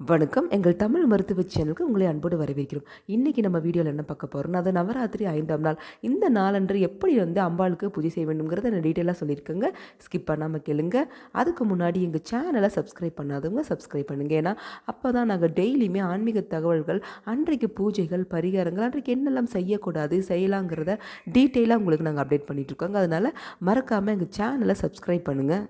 வணக்கம். எங்கள் தமிழ் மருத்துவ சேனலுக்கு உங்களை அன்போடு வரவேற்கிறோம். இன்றைக்கி நம்ம வீடியோவில் என்ன பார்க்க போகிறோம்னா அது நவராத்திரி ஐந்தாம் நாள். இந்த நாளன்று எப்படி வந்து அம்பாளுக்கு பூஜை செய்ய வேண்டுங்கிறத நான் டீட்டெயிலாக சொல்லியிருக்கேங்க. ஸ்கிப் பண்ணாமல் கேளுங்க. அதுக்கு முன்னாடி எங்கள் சேனலை சப்ஸ்கிரைப் பண்ணாதவங்க சப்ஸ்கிரைப் பண்ணுங்கள் ஏன்னா அப்போ தான் நாங்கள் டெய்லியுமே ஆன்மீக தகவல்கள் அன்றைக்கு பூஜைகள் பரிகாரங்கள் அன்றைக்கு என்னெல்லாம் செய்யக்கூடாது செய்யலாங்கிறத டீட்டெயிலாக உங்களுக்கு நாங்கள் அப்டேட் பண்ணிகிட்ருக்கோங்க அதனால் மறக்காமல் எங்கள் சேனலை சப்ஸ்கிரைப் பண்ணுங்கள்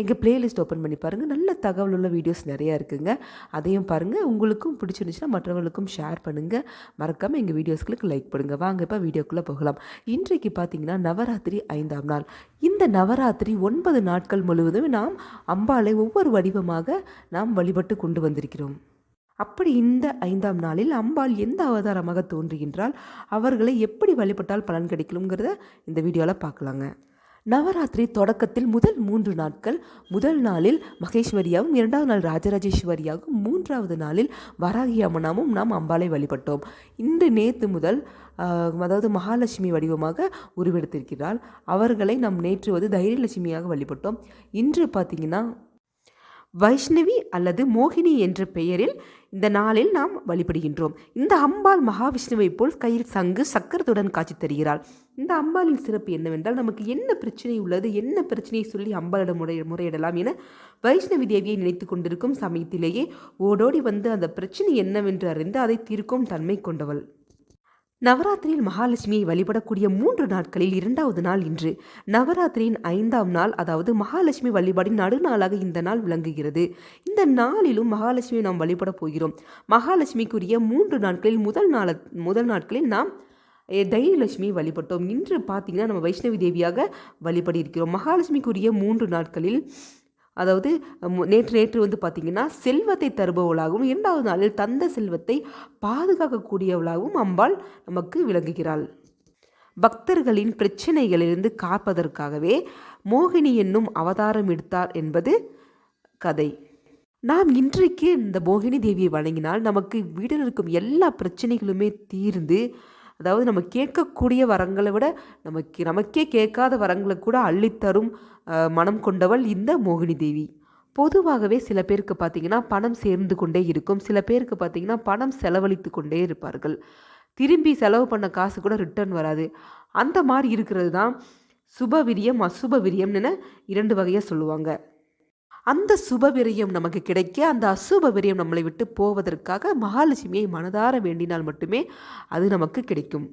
எங்கள் பிளேலிஸ்ட் ஓப்பன் பண்ணி பாருங்கள் நல்ல தகவல் உள்ள வீடியோஸ் நிறையா இருக்குங்க. அதையும் பாருங்கள் உங்களுக்கும் பிடிச்சிருந்துச்சுன்னா மற்றவர்களுக்கும் ஷேர் பண்ணுங்கள் மறக்காமல் எங்கள் வீடியோஸ்களுக்கு லைக் பண்ணுங்கள் வாங்க இப்போ வீடியோக்குள்ளே போகலாம். இன்றைக்கு பார்த்தீங்கன்னா நவராத்திரி ஐந்தாம் நாள். இந்த நவராத்திரி ஒன்பது நாட்கள் முழுவதும் நாம் அம்பாளை ஒவ்வொரு வடிவமாக நாம் வழிபட்டு கொண்டு வந்திருக்கிறோம். அப்படி இந்த ஐந்தாம் நாளில் அம்பாள் எந்த அவதாரமாக தோன்றுகின்றால் அவர்களை எப்படி வழிபட்டால் பலன் கிடைக்கணுங்கிறத இந்த வீடியோவில் பார்க்கலாங்க. நவராத்திரி தொடக்கத்தில் முதல் மூன்று நாட்கள் முதல் நாளில் மகேஸ்வரியாகவும் இரண்டாவது நாள் ராஜராஜேஸ்வரியாகவும் மூன்றாவது நாளில் வராகி அம்மனாவும் நாம் அம்பாளை வழிபட்டோம். இன்று நேற்று முதல் அதாவது மகாலட்சுமி வடிவமாக உருவெடுத்திருக்கிறாள். அவர்களை நாம் நேற்று வந்து தைரியலட்சுமியாக வழிபட்டோம். இன்று பார்த்திங்கன்னா வைஷ்ணவி அல்லது மோகினி என்ற பெயரில் இந்த நாளில் நாம் வழிபடுகின்றோம். இந்த அம்பாள் மகாவிஷ்ணுவை போல் கையில் சங்கு சக்கரத்துடன் காட்சி தருகிறாள். இந்த அம்பாளின் சிறப்பு என்னவென்றால் நமக்கு என்ன பிரச்சனை உள்ளது என்ன பிரச்சனையை சொல்லி அம்பாளிடம் முறை முறையிடலாம் என வைஷ்ணவி தேவியை நினைத்து கொண்டிருக்கும் சமயத்திலேயே ஓடோடி வந்து அந்த பிரச்சனை என்னவென்று அறிந்து அதை தீர்க்கும் தன்மை கொண்டவள். நவராத்திரியில் மகாலட்சுமியை வழிபடக்கூடிய மூன்று நாட்களில் இரண்டாவது நாள் இன்று. நவராத்திரியின் ஐந்தாம் நாள் அதாவது மகாலட்சுமி வழிபாடின் நடுநாளாக இந்த நாள் விளங்குகிறது. இந்த நாளிலும் மகாலட்சுமியை நாம் வழிபடப் போகிறோம். மகாலட்சுமிக்குரிய மூன்று நாட்களில் முதல் நாள முதல் நாட்களில் நாம் தைரியலட்சுமியை வழிபட்டோம். இன்று பார்த்தீங்கன்னா நம்ம வைஷ்ணவி தேவியாக வழிபடி இருக்கிறோம் மகாலட்சுமிக்குரிய மூன்று நாட்களில் அதாவது மு- நேற்று நேற்று வந்து பார்த்திங்கன்னா செல்வத்தை தருபவளாகவும் இரண்டாவது நாளில் தந்த செல்வத்தை பாதுகாக்கக்கூடியவளாகவும் அம்பாள் நமக்கு விளங்குகிறாள். பக்தர்களின் பிரச்சனைகளிலிருந்து காப்பதற்காகவே மோகினி என்னும் அவதாரம் எடுத்தார் என்பது கதை. நாம் இன்றைக்கு இந்த மோகினி தேவியை வணங்கினால் நமக்கு வீடில் இருக்கும் எல்லா பிரச்சனைகளுமே தீர்ந்து அதாவது நம்ம கேட்கக்கூடிய வரங்களை விட நமக்கு நமக்கே கேட்காத வரங்களை கூட அள்ளித்தரும் மனம் கொண்டவள் இந்த மோகினி தேவி. பொதுவாகவே சில பேருக்கு பார்த்தீங்கன்னா பணம் சேர்ந்து கொண்டே இருக்கும். சில பேருக்கு பார்த்தீங்கன்னா பணம் செலவழித்து கொண்டே இருப்பார்கள். திரும்பி செலவு பண்ண காசு கூட ரிட்டர்ன் வராது. அந்த மாதிரி இருக்கிறது தான் சுப விரியம் அசுப விரியம்னு இரண்டு வகையாக சொல்லுவாங்க. அந்த சுப விரயம் நமக்கு கிடைக்க அந்த அசுப விரயம் நம்மளை விட்டு போவதற்காக மகாலட்சுமியை மனதார வேண்டினால் மட்டுமே அது நமக்கு கிடைக்கும்.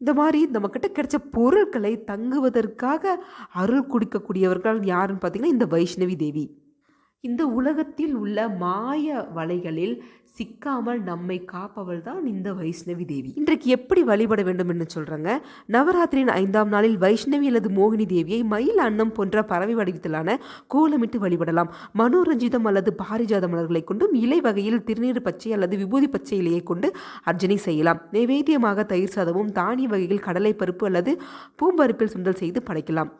இந்த மாதிரி நம்மக்கிட்ட கிடைச்ச பொருட்களை தங்குவதற்காக அருள் குடிக்கக்கூடியவர்கள் யாருன்னு பார்த்தீங்கன்னா இந்த வைஷ்ணவி தேவி. இந்த உலகத்தில் உள்ள மாய வலைகளில் சிக்காமல் நம்மை காப்பவள் தான் இந்த வைஷ்ணவி தேவி. இன்றைக்கு எப்படி வழிபட வேண்டும் என்று சொல்கிறாங்க நவராத்திரியின் ஐந்தாம் நாளில் வைஷ்ணவி அல்லது மோகினி தேவியை மயில் அன்னம் போன்ற பறவை வடிவத்திலான கோலமிட்டு வழிபடலாம். மனோரஞ்சிதம் அல்லது பாரிஜாத மலர்களை கொண்டும் இலை வகையில் திருநீர் பச்சை அல்லது விபூதி பச்சை இலையை கொண்டு அர்ச்சனை செய்யலாம். நைவேத்தியமாக தயிர் சாதமும் தானிய வகையில் கடலை பருப்பு அல்லது பூம்பருப்பில் சுண்டல் செய்து படைக்கலாம்.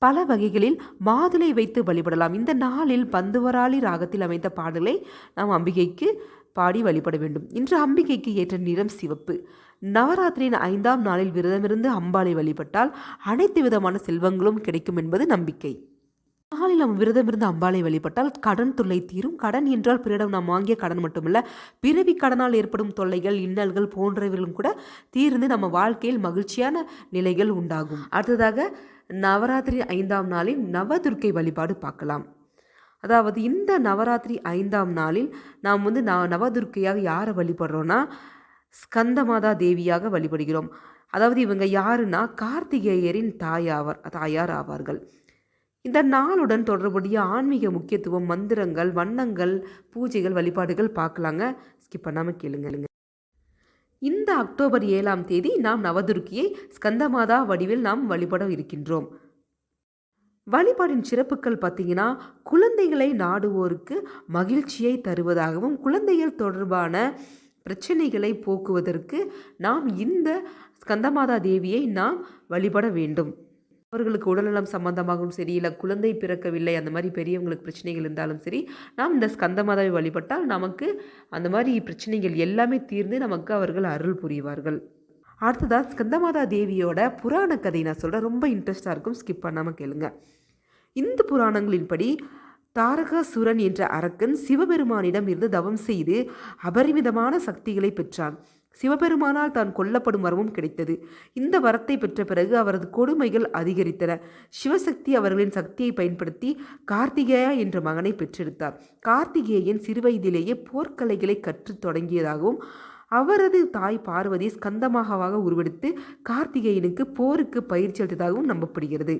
பல வகைகளில் மாதுளை வைத்து வழிபடலாம். இந்த நாளில் பந்துவராளி ராகத்தில் அமைந்த பாடலை நாம் அம்பிகைக்கு பாடி வழிபட வேண்டும். இன்று அம்பிகைக்கு ஏற்ற நிறம் சிவப்பு. நவராத்திரியின் ஐந்தாம் நாளில் விரதமிருந்து அம்பாளை வழிபட்டால் அனைத்து விதமான செல்வங்களும் கிடைக்கும் என்பது நம்பிக்கை. நாளில் நாம் விரதமிருந்து அம்பாளை வழிபட்டால் கடன் தொல்லை தீரும். கடன் என்றால் பிறரிடம் நாம் வாங்கிய கடன் மட்டுமல்ல பிறவி கடனால் ஏற்படும் தொல்லைகள் இன்னல்கள் போன்றவைகளும் கூட தீர்ந்து நம்ம வாழ்க்கையில் மகிழ்ச்சியான நிலைகள் உண்டாகும். அடுத்ததாக நவராத்திரி ஐந்தாம் நாளில் நவதுர்க்கை வழிபாடு பார்க்கலாம். அதாவது இந்த நவராத்திரி ஐந்தாம் நாளில் நாம் வந்து ந நவதுர்க்கையாக யாரை வழிபடுறோன்னா ஸ்கந்தமாதா தேவியாக வழிபடுகிறோம். அதாவது இவங்க யாருன்னா கார்த்திகேயரின் தாயாவர் தாயார் ஆவார்கள். இந்த நாளுடன் தொடர்புடைய ஆன்மீக முக்கியத்துவம் மந்திரங்கள் வண்ணங்கள் பூஜைகள் வழிபாடுகள் பார்க்கலாங்க. ஸ்கிப் பண்ணாமல் கேளுங்க. இந்த அக்டோபர் ஏழாம் தேதி நாம் நவதுர்க்கியை ஸ்கந்தமாதா வடிவில் நாம் வழிபட இருக்கின்றோம். வழிபாடின் சிறப்புகள் பார்த்தீங்கன்னா குழந்தைகளை நாடுவோருக்கு மகிழ்ச்சியை தருவதாகவும் குழந்தைகள் தொடர்பான பிரச்சனைகளை போக்குவதற்கு நாம் இந்த ஸ்கந்தமாதா தேவியை நாம் வழிபட வேண்டும். அவர்களுக்கு உடல்நலம் சம்பந்தமாகவும் சரி இல்லை குழந்தை பிறக்கவில்லை அந்த மாதிரி பெரியவங்களுக்கு பிரச்சனைகள் இருந்தாலும் சரி நாம் இந்த ஸ்கந்தமாதாவை வழிபட்டால் நமக்கு அந்த மாதிரி பிரச்சனைகள் எல்லாமே தீர்ந்து நமக்கு அவர்கள் அருள் புரிவார்கள். அடுத்ததாக ஸ்கந்தமாதா தேவியோட புராண கதை நான் சொல்கிறேன் ரொம்ப இன்ட்ரெஸ்டாக இருக்கும். ஸ்கிப் பண்ணாமல் கேளுங்க. இந்து புராணங்களின்படி தாரகாசுரன் என்ற அரக்கன் சிவபெருமானிடம் இருந்து தவம் செய்து அபரிமிதமான சக்திகளை பெற்றான். சிவபெருமானால் தான் கொல்லப்படும் வரமும் கிடைத்தது. இந்த வரத்தை பெற்ற பிறகு அவரது கொடுமைகள் அதிகரித்தன. சிவசக்தி அவர்களின் சக்தியை பயன்படுத்தி கார்த்திகேயா என்ற மகனை பெற்றெடுத்தார். கார்த்திகேயன் சிறுவயதிலேயே போர்க்கலைகளை கற்றுத் தொடங்கியதாகவும் அவரது தாய் பார்வதி ஸ்கந்தமாகவாக உருவெடுத்து கார்த்திகேயனுக்கு போருக்கு பயிற்சி அளித்ததாகவும் நம்பப்படுகிறது.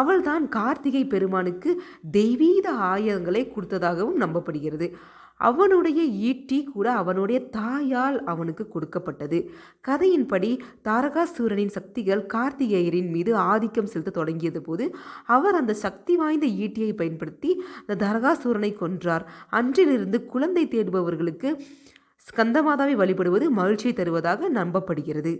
அவள்தான் கார்த்திகை பெருமானுக்கு தெய்வீக ஆயுதங்களை கொடுத்ததாகவும் நம்பப்படுகிறது. அவனுடைய ஈட்டி கூட அவனுடைய தாயால் அவனுக்கு கொடுக்கப்பட்டது. கதையின்படி தாரகாசூரனின் சக்திகள் கார்த்திகேயரின் மீது ஆதிக்கம் செலுத்த தொடங்கியது போது அவர் அந்த சக்தி வாய்ந்த ஈட்டியை பயன்படுத்தி அந்த தாரகாசூரனை கொன்றார். அன்றிலிருந்து குழந்தை தேடுபவர்களுக்கு ஸ்கந்தமாதாவை வழிபடுவது மகிழ்ச்சியை தருவதாக நம்பப்படுகிறது.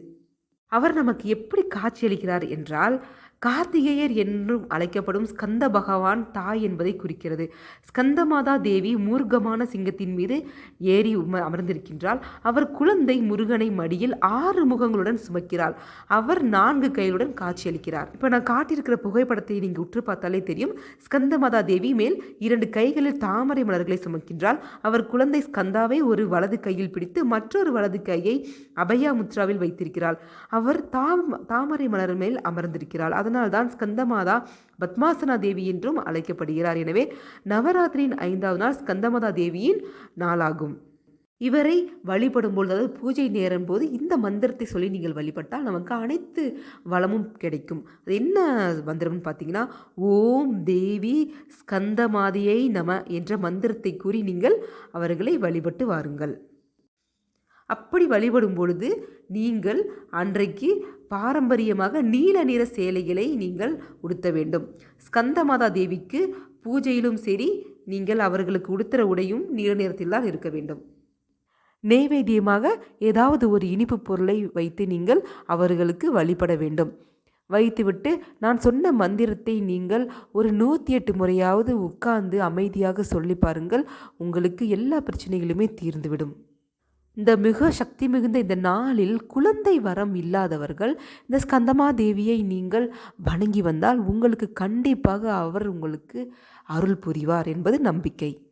அவர் நமக்கு எப்படி காட்சியளிக்கிறார் என்றால் கார்த்திகேயர் என்றும் அழைக்கப்படும் ஸ்கந்த பகவான் தாய் என்பதை குறிக்கிறது. ஸ்கந்தமாதா தேவி மூர்க்கமான சிங்கத்தின் மீது ஏறி உம- அமர்ந்திருக்கின்றாள். அவர் குழந்தை முருகனை மடியில் ஆறு முகங்களுடன் சுமக்கிறாள். அவர் நான்கு கைகளுடன் காட்சியளிக்கிறார். இப்போ நான் காட்டியிருக்கிற புகைப்படத்தை நீங்கள் உற்று பார்த்தாலே தெரியும். ஸ்கந்தமாதா தேவி மேல் இரண்டு கைகளில் தாமரை மலர்களை சுமக்கின்றாள். அவர் குழந்தை ஸ்கந்தாவை ஒரு வலது கையில் பிடித்து மற்றொரு வலது கையை அபயா முத்ராவில் வைத்திருக்கிறாள். அவர் தாம் தாமரை மலர் மேல் அமர்ந்திருக்கிறாள். அதனால்தான் ஸ்கந்தமாதா பத்மாசனா தேவி என்றும் அழைக்கப்படுகிறார். எனவே நவராத்திரியின் ஐந்தாவது நாள் ஸ்கந்தமாதா தேவியின் நாளாகும். இவரை வழிபடும் பொழுது அதாவது பூஜை நேரம் போது இந்த மந்திரத்தை சொல்லி நீங்கள் வழிபட்டால் நமக்கு அனைத்து வளமும் கிடைக்கும். அது என்ன மந்திரம்னு பார்த்தீங்கன்னா ஓம் தேவி ஸ்கந்தமாதியை நம என்ற மந்திரத்தை கூறி நீங்கள் அவர்களை வழிபட்டு வாருங்கள். அப்படி வழிபடும் பொழுது நீங்கள் அன்றைக்கு பாரம்பரியமாக நீல நிற சேலைகளை நீங்கள் உடுத்த வேண்டும். ஸ்கந்தமாதா தேவிக்கு பூஜையிலும் சரி நீங்கள் அவர்களுக்கு உடுத்துற உடையும் நீல நிறத்தில் தான் இருக்க வேண்டும். நெய்வேத்தியமாக ஏதாவது ஒரு இனிப்பு பொருளை வைத்து நீங்கள் அவர்களுக்கு வழிபட வேண்டும். வைத்துவிட்டு நான் சொன்ன மந்திரத்தை நீங்கள் ஒரு நூற்றி எட்டு முறையாவது உட்கார்ந்து அமைதியாக சொல்லி பாருங்கள் உங்களுக்கு எல்லா பிரச்சனைகளுமே தீர்ந்துவிடும். இந்த மிக சக்தி மிகுந்த இந்த நாளில் குழந்தை வரம் இல்லாதவர்கள் இந்த ஸ்கந்தமா தேவியை நீங்கள் வணங்கி வந்தால் உங்களுக்கு கண்டிப்பாக அவர் உங்களுக்கு அருள் புரிவார் என்பது நம்பிக்கை.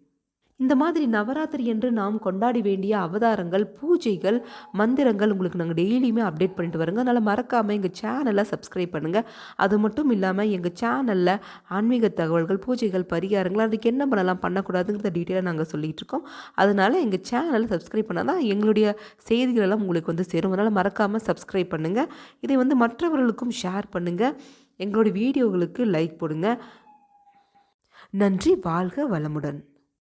இந்த மாதிரி நவராத்திரி என்று நாம் கொண்டாடி வேண்டிய அவதாரங்கள் பூஜைகள் மந்திரங்கள் உங்களுக்கு நாங்கள் டெய்லியுமே அப்டேட் பண்ணிட்டு வரோங்க. அதனால் மறக்காமல் எங்கள் சேனலை சப்ஸ்கிரைப் பண்ணுங்கள் அது மட்டும் இல்லாமல் எங்கள் சேனலில் ஆன்மீக தகவல்கள் பூஜைகள் பரிகாரங்கள் அதுக்கு என்ன பண்ணலாம் பண்ணக்கூடாதுங்கிற டீட்டெயிலாக நாங்கள் சொல்லிகிட்டு இருக்கோம். அதனால் எங்கள் சேனலை சப்ஸ்கிரைப் பண்ணால் தான் எங்களுடைய செய்திகளெல்லாம் உங்களுக்கு வந்து சேரும். அதனால் மறக்காமல் சப்ஸ்கிரைப் பண்ணுங்கள் இதை வந்து மற்றவர்களுக்கும் ஷேர் பண்ணுங்கள் எங்களுடைய வீடியோகளுக்கு லைக் போடுங்க. நன்றி வாழ்க வளமுடன்.